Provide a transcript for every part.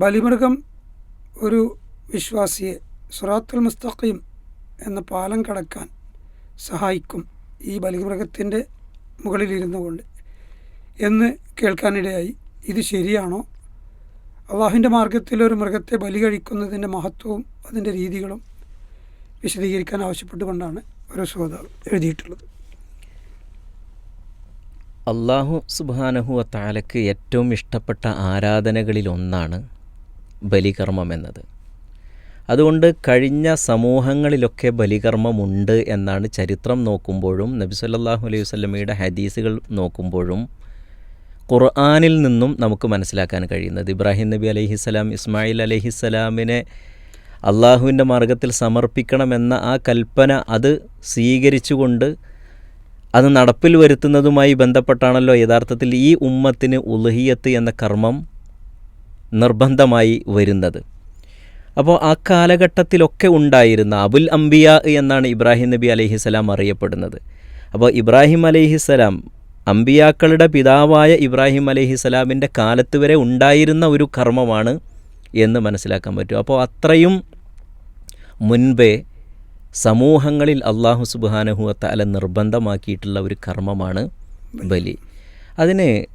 ബലിമൃഗം ഒരു വിശ്വാസിയെ സുറാത്തുൽ മുസ്തഖീം എന്ന പാലം കടക്കാൻ സഹായിക്കും ഈ ബലിമൃഗത്തിന്റെ മുകളിലിരുന്നു കൊണ്ട് എന്ന് കേൾക്കാനിടയായി. ഇത് ശരിയാണോ? അള്ളാഹുവിന്റെ മാർഗത്തിൽ ഒരു മൃഗത്തെ ബലി കഴിക്കുന്നതിന്റെ മഹത്വവും അതിന്റെ രീതികളും വിശദീകരിക്കാൻ ആവശ്യപ്പെട്ടുകൊണ്ടാണ് ഒരു ശ്രോതാവ് എഴുതിയിട്ടുള്ളത്. അള്ളാഹു സുബാനഹു താലക്ക് ഏറ്റവും ഇഷ്ടപ്പെട്ട ആരാധനകളിൽ ഒന്നാണ് ബലികർമ്മം എന്നത്. അതുകൊണ്ട് കഴിഞ്ഞ സമൂഹങ്ങളിലൊക്കെ ബലികർമ്മമുണ്ട് എന്നാണ് ചരിത്രം നോക്കുമ്പോഴും നബി സല്ലാഹു അലൈഹി വസല്ലമയുടെ ഹദീസുകൾ നോക്കുമ്പോഴും ഖുർആാനിൽ നിന്നും നമുക്ക് മനസ്സിലാക്കാൻ കഴിയുന്നത്. ഇബ്രാഹിം നബി അലൈഹിസ്സലാം ഇസ്മായിൽ അലൈഹിസ്സലാമിനെ അള്ളാഹുവിന്റെ മാർഗത്തിൽ സമർപ്പിക്കണമെന്ന ആ കൽപ്പന അത് സ്വീകരിച്ചുകൊണ്ട് അത് നടപ്പിൽ വരുത്തുന്നതുമായി ബന്ധപ്പെട്ടാണല്ലോ യഥാർത്ഥത്തിൽ ഈ ഉമ്മത്തിന് ഉലഹിയത്ത് എന്ന കർമ്മം നിർബന്ധമായി വരുന്നത്. അപ്പോൾ ആ കാലഘട്ടത്തിലൊക്കെ ഉണ്ടായിരുന്ന അബുൽ അംബിയ എന്നാണ് ഇബ്രാഹിം നബി അലഹിസ്സലാം അറിയപ്പെടുന്നത്. അപ്പോൾ ഇബ്രാഹിം അലഹിസ്സലാം അംബിയാക്കളുടെ പിതാവായ ഇബ്രാഹിം അലഹിസ്സലാമിന്റെ കാലത്ത് വരെ ഉണ്ടായിരുന്ന ഒരു കർമ്മമാണ് എന്ന് മനസ്സിലാക്കാൻ പറ്റും. അപ്പോൾ അത്രയും മുൻപേ സമൂഹങ്ങളിൽ അള്ളാഹു സുബാനഹുഅത്ത അല നിർബന്ധമാക്കിയിട്ടുള്ള ഒരു കർമ്മമാണ് ബലി. അതിന്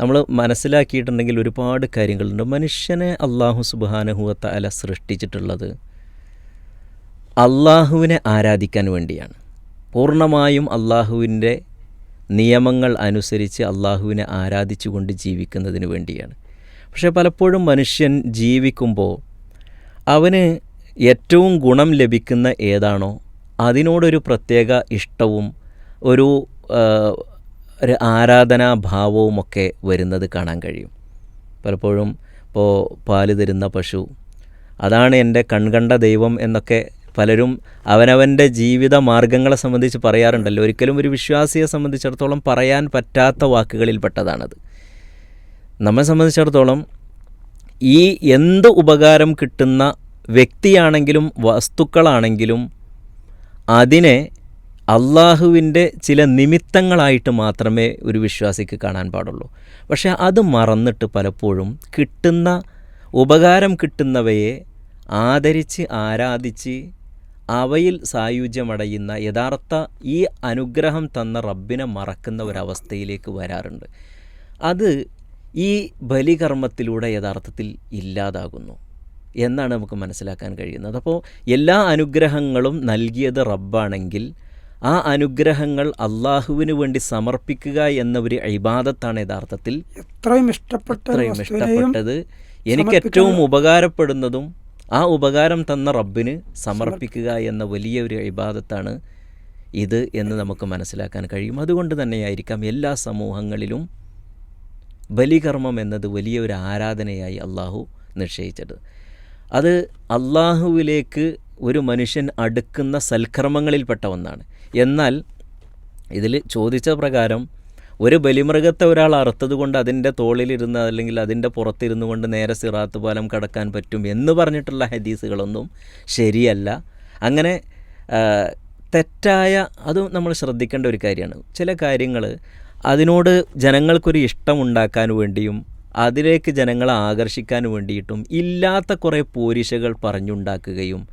നമ്മൾ മനസ്സിലാക്കിയിട്ടുണ്ടെങ്കിൽ ഒരുപാട് കാര്യങ്ങളുണ്ട്. മനുഷ്യനെ അള്ളാഹു സുബാനഹുവത്ത അല സൃഷ്ടിച്ചിട്ടുള്ളത് അള്ളാഹുവിനെ ആരാധിക്കാൻ വേണ്ടിയാണ്. പൂർണമായും അള്ളാഹുവിന്റെ നിയമങ്ങൾ അനുസരിച്ച് അള്ളാഹുവിനെ ആരാധിച്ചുകൊണ്ട് ജീവിക്കുന്നതിന് വേണ്ടിയാണ്. പക്ഷേ പലപ്പോഴും മനുഷ്യൻ ജീവിക്കുമ്പോൾ അവന് ഏറ്റവും ഗുണം ലഭിക്കുന്ന ഏതാണോ അതിനോടൊരു പ്രത്യേക ഇഷ്ടവും ഒരു ഒരു ആരാധനാഭാവവുമൊക്കെ വരുന്നത് കാണാൻ കഴിയും. പലപ്പോഴും ഇപ്പോൾ പാൽ തരുന്ന പശു അതാണ് എന്റെ കൺകണ്ട ദൈവം എന്നൊക്കെ പലരും അവനവന്റെ ജീവിത മാർഗങ്ങളെ സംബന്ധിച്ച് പറയാറുണ്ടല്ലോ. ഒരിക്കലും ഒരു വിശ്വാസിയെ സംബന്ധിച്ചിടത്തോളം പറയാൻ പറ്റാത്ത വാക്കുകളിൽപ്പെട്ടതാണത്. നമ്മെ സംബന്ധിച്ചിടത്തോളം ഈ എന്ത് ഉപകാരം കിട്ടുന്ന വ്യക്തിയാണെങ്കിലും വസ്തുക്കളാണെങ്കിലും അതിനെ അള്ളാഹുവിന്റെ ചില നിമിത്തങ്ങളായിട്ട് മാത്രമേ ഒരു വിശ്വാസിക്ക് കാണാൻ പാടുള്ളൂ. പക്ഷേ അത് മറന്നിട്ട് പലപ്പോഴും കിട്ടുന്ന ഉപകാരം കിട്ടുന്നവയെ ആദരിച്ച് ആരാധിച്ച് അവയിൽ സായുജ്യമടയുന്ന യഥാർത്ഥ ഈ അനുഗ്രഹം തന്ന റബ്ബിനെ മറക്കുന്ന ഒരവസ്ഥയിലേക്ക് വരാറുണ്ട്. അത് ഈ ബലികർമ്മത്തിലൂടെ യഥാർത്ഥത്തിൽ ഇല്ലാതാകുന്നു എന്നാണ് നമുക്ക് മനസ്സിലാക്കാൻ കഴിയുന്നത്. അപ്പോൾ എല്ലാ അനുഗ്രഹങ്ങളും നൽകിയത് റബ്ബാണെങ്കിൽ ആ അനുഗ്രഹങ്ങൾ അള്ളാഹുവിന് വേണ്ടി സമർപ്പിക്കുക എന്ന ഒരു ഇബാദത്താണ് യഥാർത്ഥത്തിൽ എത്രയും ഇഷ്ടപ്പെട്ട ഇഷ്ടപ്പെട്ടത്. എനിക്ക് ഏറ്റവും ഉപകാരപ്പെടുന്നതും ആ ഉപകാരം തന്ന റബ്ബിന് സമർപ്പിക്കുക എന്ന വലിയ ഒരു ഇബാദത്താണ് ഇത് എന്ന് നമുക്ക് മനസ്സിലാക്കാൻ കഴിയും. അതുകൊണ്ട് തന്നെയായിരിക്കാം എല്ലാ സമൂഹങ്ങളിലും ബലികർമ്മം എന്നത് വലിയ ഒരു ആരാധനയായി അള്ളാഹു നിശ്ചയിച്ചത്. അത് അള്ളാഹുവിലേക്ക് ഒരു മനുഷ്യൻ അടുക്കുന്ന സൽക്കർമ്മങ്ങളിൽപ്പെട്ട ഒന്നാണ്. എന്നാൽ ഇതിൽ ചോദിച്ച പ്രകാരം ഒരു ബലിമൃഗത്തെ ഒരാൾ അറുത്തത് കൊണ്ട് അതിന്റെ തോളിലിരുന്ന് അല്ലെങ്കിൽ അതിന്റെ പുറത്തിരുന്നു കൊണ്ട് നേരെ സിറാത്ത് പാലം കടക്കാൻ പറ്റും എന്ന് പറഞ്ഞിട്ടുള്ള ഹദീസുകളൊന്നും ശരിയല്ല. അങ്ങനെ തെറ്റായ അതും നമ്മൾ ശ്രദ്ധിക്കേണ്ട ഒരു കാര്യമാണ്. ചില കാര്യങ്ങൾ അതിനോട് ജനങ്ങൾക്കൊരു ഇഷ്ടമുണ്ടാക്കാൻ വേണ്ടിയും അതിലേക്ക് ജനങ്ങളെ ആകർഷിക്കാൻ വേണ്ടിയിട്ടും ഇല്ലാത്ത കുറേ പോരിശകൾ പറഞ്ഞുണ്ടാക്കുകയും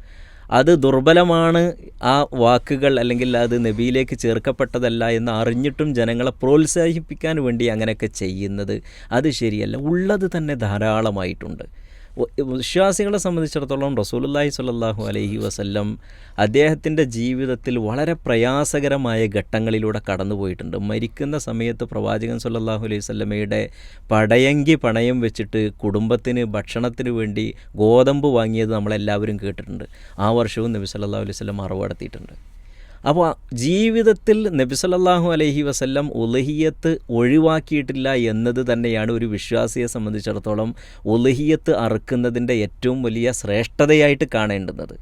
അത് ദുർബലമാണ് ആ വാക്കുകൾ അല്ലെങ്കിൽ അത് നബിയിലേക്ക് ചേർക്കപ്പെട്ടതല്ല എന്ന് അറിഞ്ഞിട്ടും ജനങ്ങളെ പ്രോത്സാഹിപ്പിക്കാൻ വേണ്ടി അങ്ങനെയൊക്കെ ചെയ്യുന്നത്. അത് ശരിയല്ല. ഉള്ളത് തന്നെ ധാരാളമായിട്ടുണ്ട്. വിശ്വാസികളെ സംബന്ധിച്ചിടത്തോളം റസൂലുള്ളാഹി സ്വല്ലല്ലാഹു അലൈഹി വസല്ലം അദ്ദേഹത്തിന്റെ ജീവിതത്തിൽ വളരെ പ്രയാസകരമായ ഘട്ടങ്ങളിലൂടെ കടന്നുപോയിട്ടുണ്ട് മരിക്കുന്ന സമയത്ത് പ്രവാചകൻ സ്വല്ലല്ലാഹു അലൈഹി വല്ലമയുടെ പടയങ്കി പണയം വെച്ചിട്ട് കുടുംബത്തിന് ഭക്ഷണത്തിന് വേണ്ടി ഗോതമ്പ് വാങ്ങിയത് നമ്മളെല്ലാവരും കേട്ടിട്ടുണ്ട്. ആ വർഷവും നബി സല്ലല്ലാഹു അലൈഹി വസല്ലം അറവടത്തിയിട്ടുണ്ട്. അപ്പോൾ ജീവിതത്തിൽ നബി അലഹി അലൈഹി വസല്ലം ഉലഹിയത്ത് ഒഴിവാക്കിയിട്ടില്ല എന്നത് തന്നെയാണ് ഒരു വിശ്വാസിയെ സംബന്ധിച്ചിടത്തോളം ഉലഹിയത്ത് അറുക്കുന്നതിന്റെ ഏറ്റവും വലിയ ശ്രേഷ്ഠതയായിട്ട് കാണേണ്ടുന്നത്.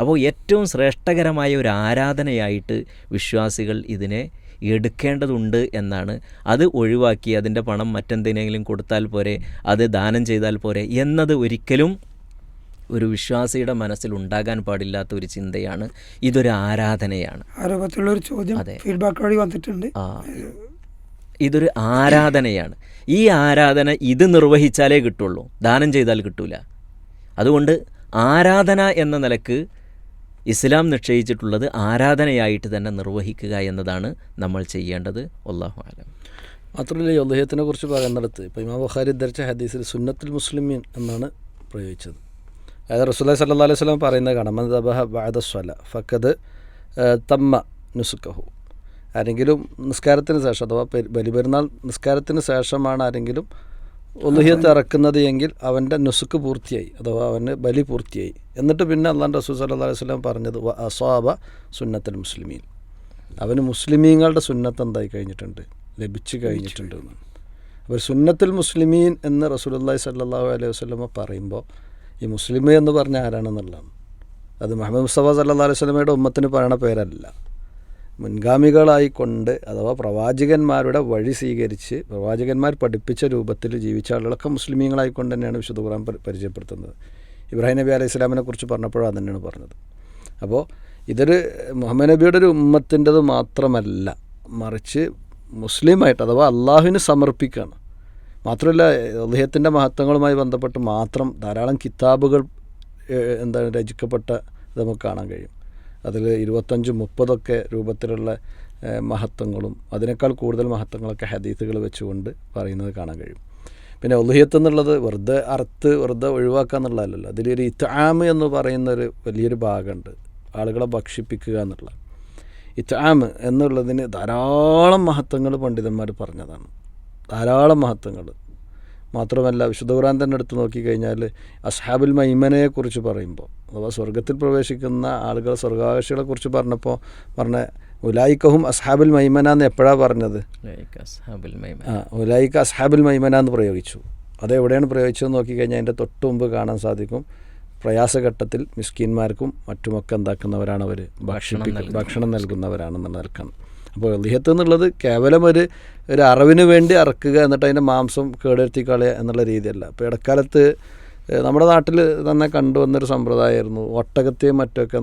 അപ്പോൾ ഏറ്റവും ശ്രേഷ്ഠകരമായ ഒരു ആരാധനയായിട്ട് വിശ്വാസികൾ ഇതിനെ എടുക്കേണ്ടതുണ്ട് എന്നാണ്. അത് ഒഴിവാക്കി അതിന്റെ പണം മറ്റെന്തിനെങ്കിലും കൊടുത്താൽ പോരെ അത് ദാനം ചെയ്താൽ പോരെ എന്നത് ഒരിക്കലും ഒരു വിശ്വാസിയുടെ മനസ്സിൽ ഉണ്ടാകാൻ പാടില്ലാത്ത ഒരു ചിന്തയാണ്. ഇതൊരു ആരാധനയാണ്. ഒരു ചോദ്യം ഫീഡ്ബാക്ക് വഴി വന്നിട്ടുണ്ട്. ഇതൊരു ആരാധനയാണ്. ഈ ആരാധന ഇത് നിർവഹിച്ചാലേ കിട്ടുള്ളൂ. ദാനം ചെയ്താൽ കിട്ടൂല. അതുകൊണ്ട് ആരാധന എന്ന നിലയ്ക്ക് ഇസ്ലാം നിശ്ചയിച്ചിട്ടുള്ളത് ആരാധനയായിട്ട് തന്നെ നിർവഹിക്കുക എന്നതാണ് നമ്മൾ ചെയ്യേണ്ടത്. അള്ളാഹു ആലം മാത്രമല്ല ഈ ഉദയത്തിനെ കുറിച്ച് പറയുന്നിടത്ത് ഇപ്പോൾ ഇമാം ബുഖാരി ധരിച്ച ഹദീസിൽ സുന്നത്തുൽ മുസ്ലിമീൻ എന്നാണ് പ്രയോഗിച്ചത്. അതായത് റസൂല്ലാ സല്ലാ അലൈഹി സ്വലം പറയുന്നത് കാണാം. മൻ ദബഹ ബഅദ സ്വല ഫക്കത് തമ്മ നുസുക്കഹു ആരെങ്കിലും നിസ്കാരത്തിന് ശേഷം അഥവാ പെരു- ബലിപെരുന്നാൾ നിസ്കാരത്തിന് ശേഷമാണ് ആരെങ്കിലും ഒലുഹിയത്ത് ഇറക്കുന്നത് എങ്കിൽ അവന്റെ നുസുക്ക് പൂർത്തിയായി അഥവാ അവന് ബലി പൂർത്തിയായി. എന്നിട്ട് പിന്നെ അള്ളാൻ റസൂൽ സല്ലാ അലൈഹി സ്വലം പറഞ്ഞത് അസ്വാബ സുന്നത്തുൽ മുസ്ലിമീൻ. അവന് മുസ്ലിമീങ്ങളുടെ സുന്നത്ത് എന്തായി കഴിഞ്ഞിട്ടുണ്ട്? ലഭിച്ചു കഴിഞ്ഞിട്ടുണ്ട് അപ്പോൾ സുന്നത്തുൽ മുസ്ലിമീൻ എന്ന് റസൂലുള്ളാഹി സ്വല്ലല്ലാഹു അലൈഹി വസ്ലമ പറയുമ്പോൾ ഈ മുസ്ലിം എന്ന് പറഞ്ഞ ആരാണെന്നുള്ളതാണ് അത് മുഹമ്മദ് മുസ്തഫ സല്ലല്ലാഹു അലൈഹി വസല്ലമയുടെ ഉമ്മത്തിന് പറയണ പേരല്ല. മുൻഗാമികളായിക്കൊണ്ട് അഥവാ പ്രവാചകന്മാരുടെ വഴി സ്വീകരിച്ച് പ്രവാചകന്മാർ പഠിപ്പിച്ച രൂപത്തിൽ ജീവിച്ച ആളുകളൊക്കെ മുസ്ലിമീങ്ങളായിക്കൊണ്ട് തന്നെയാണ് വിശുദ്ധ ഖുറാൻ പരിചയപ്പെടുത്തുന്നത്. ഇബ്രാഹിം നബി അലൈഹി സ്വലാമിനെ കുറിച്ച് പറഞ്ഞപ്പോഴും അത് തന്നെയാണ് പറഞ്ഞത്. അപ്പോൾ ഇതൊരു മുഹമ്മദ് നബിയുടെ ഒരു ഉമ്മത്തിന്റെത് മാത്രമല്ല മറിച്ച് മുസ്ലിമായിട്ട് അഥവാ അള്ളാഹുവിന് സമർപ്പിക്കുകയാണ് മാത്രമല്ല അദ്ദേഹത്തിന്റെ മഹത്വങ്ങളുമായി ബന്ധപ്പെട്ട് മാത്രം ധാരാളം കിതാബുകൾ എന്താണ് രചിക്കപ്പെട്ട നമുക്ക് കാണാൻ കഴിയും. അതിൽ ഇരുപത്തഞ്ച് മുപ്പതൊക്കെ രൂപത്തിലുള്ള മഹത്വങ്ങളും അതിനേക്കാൾ കൂടുതൽ മഹത്വങ്ങളൊക്കെ ഹദീസുകൾ വെച്ചുകൊണ്ട് പറയുന്നത് കാണാൻ കഴിയും. പിന്നെ ഒലുഹിയത്ത് എന്നുള്ളത് വെറുതെ അറുത്ത് വെറുതെ ഒഴിവാക്കുക എന്നുള്ളതല്ലല്ലോ. അതിലൊരു ഇത്താമ് എന്ന് പറയുന്ന ഒരു വലിയൊരു ഭാഗമുണ്ട്. ആളുകളെ ഭക്ഷിപ്പിക്കുക എന്നുള്ള. ഇത്താമ് എന്നുള്ളതിന് ധാരാളം മഹത്വങ്ങൾ പണ്ഡിതന്മാർ പറഞ്ഞതാണ്. ധാരാളം മഹത്വങ്ങൾ. മാത്രമല്ല വിശുദ്ധ ഖുർആൻ തന്നെ എടുത്ത് നോക്കിക്കഴിഞ്ഞാൽ അസ്ഹാബുൽ മൈമനയെക്കുറിച്ച് പറയുമ്പോൾ അഥവാ സ്വർഗത്തിൽ പ്രവേശിക്കുന്ന ആളുകൾ സ്വർഗാവകാശികളെ കുറിച്ച് പറഞ്ഞപ്പോൾ പറഞ്ഞ ഉലായിക്കഹും അസ്ഹാബുൽ മൈമന എന്ന് എപ്പോഴാണ് പറഞ്ഞത്. ആ ഉലായിക്ക അസ്ഹാബുൽ മൈമന എന്ന് പ്രയോഗിച്ചു. അതെവിടെയാണ് പ്രയോഗിച്ചതെന്ന് നോക്കിക്കഴിഞ്ഞാൽ അതിന്റെ തൊട്ട് മുമ്പ് കാണാൻ സാധിക്കും. പ്രയാസഘട്ടത്തിൽ മിസ്കീന്മാർക്കും മറ്റുമൊക്കെ എന്താക്കുന്നവരാണ് അവർ ഭക്ഷണം ഭക്ഷണം നൽകുന്നവരാണെന്നുള്ള നിൽക്കണം അപ്പോൾ ലിഹത്ത് എന്നുള്ളത് കേവലം ഒരു ഒരു അറിവിന് വേണ്ടി അറക്കുക എന്നിട്ട് അതിന്റെ മാംസം കേടുവരുത്തി കളയുക എന്നുള്ള രീതിയല്ല. അപ്പോൾ ഇടക്കാലത്ത് നമ്മുടെ നാട്ടിൽ തന്നെ കണ്ടുവന്നൊരു സമ്പ്രദായമായിരുന്നു ഒട്ടകത്തെയും മറ്റൊക്കെ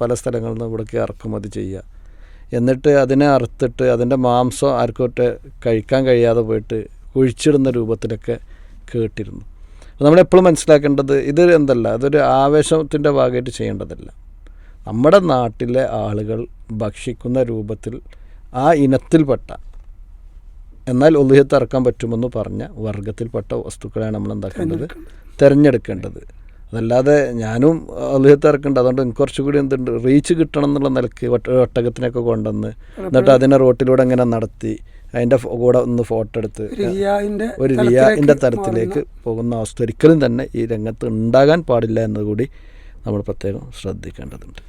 പല സ്ഥലങ്ങളിൽ നിന്ന് ഇവിടേക്ക് ഇറക്കുമതി ചെയ്യുക. എന്നിട്ട് അതിനെ അറുത്തിട്ട് അതിന്റെ മാംസം ആർക്കൊക്കെ കഴിക്കാൻ കഴിയാതെ പോയിട്ട് കുഴിച്ചിടുന്ന രൂപത്തിലൊക്കെ കേട്ടിരുന്നു. നമ്മളെപ്പോഴും മനസ്സിലാക്കേണ്ടത് ഇത് എന്തല്ല അതൊരു ആവേശത്തിന്റെ ഭാഗമായിട്ട് ചെയ്യേണ്ടതല്ല. നമ്മുടെ നാട്ടിലെ ആളുകൾ ഭക്ഷിക്കുന്ന രൂപത്തിൽ ആ ഇനത്തിൽപ്പെട്ട എന്നാൽ ഒലുഹ്യത്ത് ഇറക്കാൻ പറ്റുമെന്ന് പറഞ്ഞ വർഗത്തിൽപ്പെട്ട വസ്തുക്കളെയാണ് നമ്മൾ എന്താക്കേണ്ടത്? തിരഞ്ഞെടുക്കേണ്ടത്. അതല്ലാതെ ഞാനും ഇറക്കേണ്ടത് അതുകൊണ്ട് എനിക്ക് കുറച്ചുകൂടി എന്തുണ്ട്? റീച്ച് കിട്ടണം എന്നുള്ള നിലയ്ക്ക് ഒട്ട- ഒട്ടകത്തിനൊക്കെ കൊണ്ടുവന്ന് എന്നിട്ട് അതിനെ റോട്ടിലൂടെ അങ്ങനെ നടത്തി അതിന്റെ കൂടെ ഒന്ന് ഫോട്ടോ എടുത്ത് ഒരു റിയാന്റെ തരത്തിലേക്ക് പോകുന്ന അവസ്ഥ ഒരിക്കലും തന്നെ ഈ രംഗത്ത് ഉണ്ടാകാൻ പാടില്ല എന്നുകൂടി നമ്മൾ പ്രത്യേകം ശ്രദ്ധിക്കേണ്ടതുണ്ട്.